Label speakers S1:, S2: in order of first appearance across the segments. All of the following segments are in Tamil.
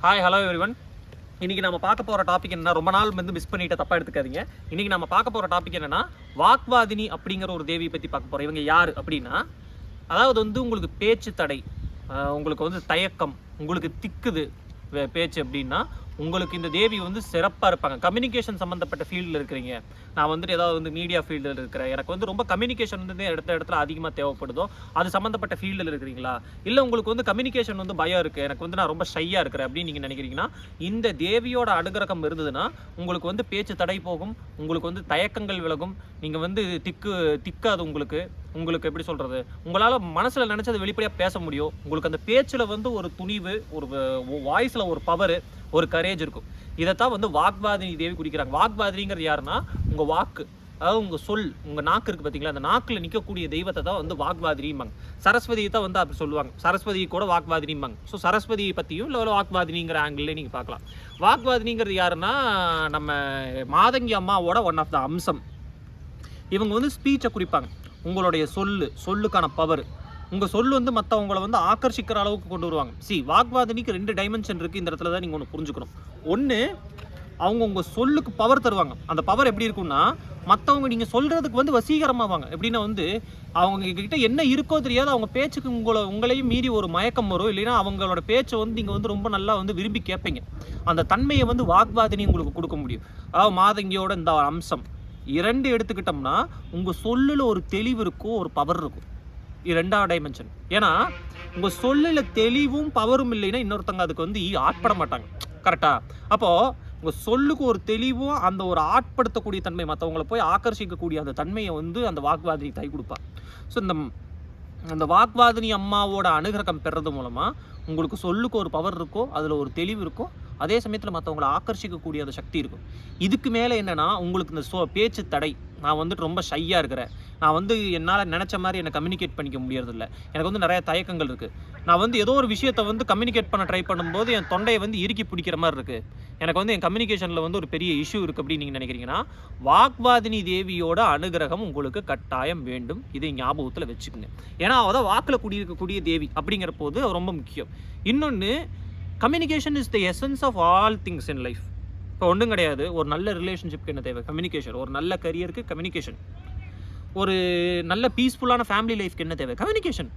S1: ஹாய் ஹலோ எவ்ரிவன் இன்றைக்கி நம்ம பார்க்க போகிற டாபிக் என்ன ரொம்ப நாள் வந்து மிஸ் பண்ணிட்டு தப்பாக எடுத்துக்காதீங்க. இன்னைக்கு நம்ம பார்க்க போகிற டாபிக் என்னன்னா வாக்வாதினி அப்படிங்கிற ஒரு தேவியை பற்றி பார்க்க போகிறோம் இவங்க யார் அப்படின்னா அதாவது வந்து உங்களுக்கு பேச்சு தடை உங்களுக்கு வந்து தயக்கம் உங்களுக்கு திக்குது பேச்சு அப்படின்னா உங்களுக்கு இந்த தேவி வந்து சிறப்பாக இருப்பாங்க. கம்யூனிகேஷன் சம்மந்தப்பட்ட ஃபீல்டில் இருக்கிறீங்க. நான் வந்துட்டு ஏதாவது வந்து மீடியா ஃபீல்டில் இருக்கிறேன். எனக்கு வந்து ரொம்ப கம்யூனிகேஷன் வந்து இடத்த இடத்துல அதிகமாக தேவைப்படுதோ அது சம்மந்தப்பட்ட ஃபீல்டில் இருக்கிறீங்களா? இல்லை உங்களுக்கு வந்து கம்யூனிகேஷன் வந்து பயம் இருக்குது எனக்கு வந்து நான் ரொம்ப ஷையாக இருக்கிறேன் அப்படின்னு நீங்கள் நினைக்கிறீங்கன்னா இந்த தேவியோட அனுகிரகம் இருந்ததுன்னா உங்களுக்கு வந்து பேச்சு தடை போகும். உங்களுக்கு வந்து தயக்கங்கள் விலகும். நீங்கள் வந்து திக்கு திக்காது உங்களுக்கு. உங்களுக்கு எப்படி சொல்கிறது உங்களால் மனசில் நினச்சது வெளிப்படையாக பேச முடியும். உங்களுக்கு அந்த பேச்சில் வந்து ஒரு துணிவு ஒரு வாய்ஸில் ஒரு பவர் ஒரு கரேஜ் இருக்கும். இதைத்தான் வந்து வாக்வாதினி தேவி குறிக்கிறாங்க. வாக்வாதினிங்கிறது யாருன்னா உங்கள் வாக்கு அதாவது உங்கள் சொல் உங்கள் நாக்கு இருக்குது பார்த்தீங்களா அந்த நாக்கில் நிற்கக்கூடிய தெய்வத்தை தான் வந்து வாக்வாதினிம்பாங்க. சரஸ்வதியை தான் வந்து அப்படி சொல்லுவாங்க. சரஸ்வதி கூட வாக்வாதினிம்பாங்க. ஸோ சரஸ்வதியை பற்றியும் இல்லை வாக்வாதினிங்கிற ஆங்கிளில் நீங்கள் பார்க்கலாம். வாக்வாதினிங்கிறது யாருன்னா நம்ம மாதங்கி அம்மாவோட ஒன் ஆஃப் த அம்சம். இவங்க வந்து ஸ்பீச்சை குறிப்பாங்க. உங்களுடைய சொல்லு சொல்லுக்கான பவர் உங்கள் சொல் வந்து மற்றவங்கள வந்து ஆக்கர்ஷிக்கிற அளவுக்கு கொண்டு வருவாங்க. சி வாக்வாதினிக்கு ரெண்டு டைமென்ஷன் இருக்குது இந்த இடத்துல தான் நீங்கள் ஒன்று புரிஞ்சுக்கணும். ஒன்று அவங்க உங்கள் சொல்லுக்கு பவர் தருவாங்க. அந்த பவர் எப்படி இருக்கும்னா மற்றவங்க நீங்கள் சொல்கிறதுக்கு வந்து வசீகரமாவாங்க. எப்படின்னா வந்து அவங்க கிட்ட என்ன இருக்கோ தெரியாது. அவங்க பேச்சுக்கு உங்களை உங்களையும் மீறி ஒரு மயக்கம் வரும். இல்லைன்னா அவங்களோட பேச்சை வந்து நீங்கள் வந்து ரொம்ப நல்லா வந்து விரும்பி கேட்பீங்க. அந்த தன்மையை வந்து வாக்வாதினி உங்களுக்கு கொடுக்க முடியும். அதாவது மாதங்கியோட இந்த அம்சம். இரண்டு எடுத்துக்கிட்டோம்னா உங்கள் சொல்லில் ஒரு தெளிவு இருக்கும் ஒரு பவர் இருக்கும். இது ரெண்டாவது டைமென்ஷன் ஏன்னா உங்கள் சொல்லில் தெளிவும் பவரும் இல்லைன்னா இன்னொருத்தங்க அதுக்கு வந்து ஈ- ஆட்பட மாட்டாங்க. கரெக்டா அப்போது உங்கள் சொல்லுக்கு ஒரு தெளிவும் அந்த ஒரு ஆட்படுத்தக்கூடிய தன்மை மற்றவங்கள போய் ஆக்கர்ஷிக்கக்கூடிய அந்த தன்மையை வந்து அந்த வாக்வாதினி தை கொடுப்பா. ஸோ இந்த அந்த வாக்வாதினி அம்மாவோட அனுகிரகம் பெறது மூலமாக உங்களுக்கு சொல்லுக்கு ஒரு பவர் இருக்கும் அதில் ஒரு தெளிவு இருக்கும் அதே சமயத்தில் மற்றவங்களை ஆக்கர்ஷிக்கக்கூடிய அந்த சக்தி இருக்கும். இதுக்கு மேலே என்னென்னா உங்களுக்கு இந்த சோ பேச்சு தடை. நான் வந்துட்டு ரொம்ப ஷையாக இருக்கிறேன். நான் வந்து என்னால் நினச்ச மாதிரி என்னை கம்யூனிகேட் பண்ணிக்க முடியறதில்ல. எனக்கு வந்து நிறைய தயக்கங்கள் இருக்குது நான் வந்து ஏதோ ஒரு விஷயத்தை வந்து கம்யூனிகேட் பண்ண ட்ரை பண்ணும்போது என் தொண்டையை வந்து இறுக்கி பிடிக்கிற மாதிரி இருக்குது எனக்கு வந்து என் கம்யூனிகேஷனில் வந்து ஒரு பெரிய இஷ்யூ இருக்குது அப்படின்னு நீங்கள் நினைக்கிறீங்கன்னா வாக்வாதினி தேவியோட அனுகிரகம் உங்களுக்கு கட்டாயம் வேண்டும். இதை ஞாபகத்தில் வச்சுக்கோங்க. ஏன்னா அவள் தான் வாக்கில் குடியிருக்கக்கூடிய தேவி அப்படிங்கிற போது ரொம்ப முக்கியம். இன்னொன்று communication is the essence of all things in life இப்போ ஒன்றும் கிடையாது. ஒரு நல்ல ரிலேஷன்ஷிப்க்கு என்ன தேவை? கம்யூனிகேஷன் ஒரு நல்ல கரியருக்கு கம்யூனிகேஷன் ஒரு நல்ல பீஸ்ஃபுல்லான ஃபேமிலி லைஃப்க்கு என்ன தேவை? கம்யூனிகேஷன்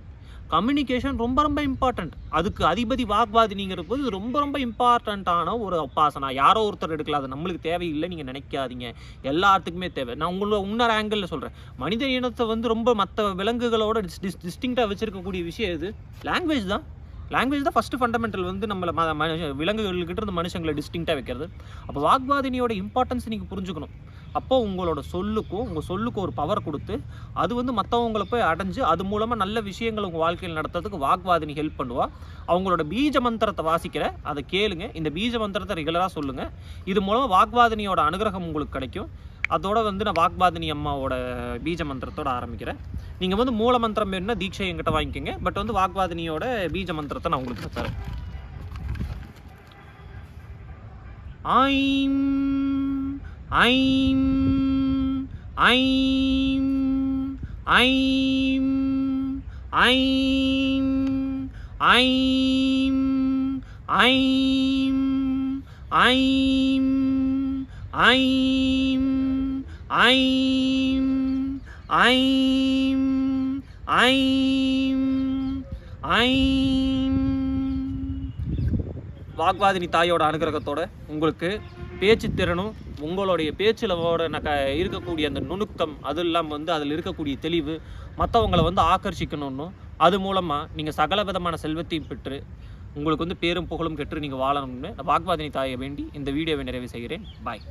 S1: கம்யூனிகேஷன் ரொம்ப ரொம்ப இம்பார்ட்டண்ட் அதுக்கு அதிபதி வாக்வாதினிங்கிற போது ரொம்ப ரொம்ப இம்பார்ட்டண்ட்டான ஒரு உபாசனா யாரோ ஒருத்தர் எடுக்கலாம் அது நம்மளுக்கு தேவையில்லை. நீங்கள் நினைக்காதீங்க. எல்லாத்துக்குமே தேவை. நான் உங்களோட இன்னொரு ஆங்கிளில் சொல்கிறேன் மனித இனத்தை வந்து ரொம்ப மற்ற விலங்குகளோட டிஸ் டிஸ்டிங்காக வச்சுருக்கக்கூடிய விஷயம் இது லாங்குவேஜ் தான். லாங்குவேஜ் தான் ஃபஸ்ட்டு ஃபண்டமெண்டல் வந்து நம்மளை ம விலங்குகள்கிட்ட இருந்து மனுஷங்களை டிஸ்டிங்காக வைக்கிறது. அப்போ வாக்வாதினியோட இம்பார்ட்டன்ஸ் நீங்கள் புரிஞ்சுக்கணும். அப்போ உங்களோட சொல்லுக்கும் உங்கள் சொல்லுக்கும் ஒரு பவர் கொடுத்து அது வந்து மற்றவங்களை போய் அடைஞ்சு அது மூலமாக நல்ல விஷயங்களை உங்கள் வாழ்க்கையில் நடத்துறதுக்கு வாக்வாதினி ஹெல்ப் பண்ணுவா. அவங்களோட பீஜ மந்திரத்தை வாசிக்கிற அதை கேளுங்க. இந்த பீஜ மந்திரத்தை ரெகுலராக சொல்லுங்கள் இது மூலமாக வாக்வாதினியோட அனுகிரகம் உங்களுக்கு கிடைக்கும். அதோட வந்து நான் வாக்வாதினி அம்மாவோட பீஜ மந்திரத்தோட ஆரம்பிக்கிறேன். நீங்கள் வந்து மூல மந்திரம் வேணும்னா தீட்சை என்கிட்ட வாங்கிக்கோங்க. பட் வந்து வாக்வாதினியோட பீஜ மந்திரத்தை நான் உங்களுக்கு தரேன். ஐம் ஐம் ஐம் ஐம் ஐம் ஐம் ஐம் ஐம் ஐம் ஐம் ஐம் ஐம் ஐம் வாக்வாதினி தாயோட அனுகிரகத்தோட உங்களுக்கு பேச்சு திறனும் உங்களுடைய பேச்சில் நக இருக்கக்கூடிய அந்த நுணுக்கம் அது இல்லாமல் வந்து அதில் இருக்கக்கூடிய தெளிவு மற்றவங்களை வந்து ஆக்கர்ஷிக்கணும்னு அது மூலமாக நீங்கள் சகல விதமான செல்வத்தையும் பெற்று உங்களுக்கு வந்து பேரும் புகழும் கெட்டு நீங்கள் வாழணும்னு வாக்வாதினி தாயை வேண்டி இந்த வீடியோவை நிறைவு செய்கிறேன். பாய்.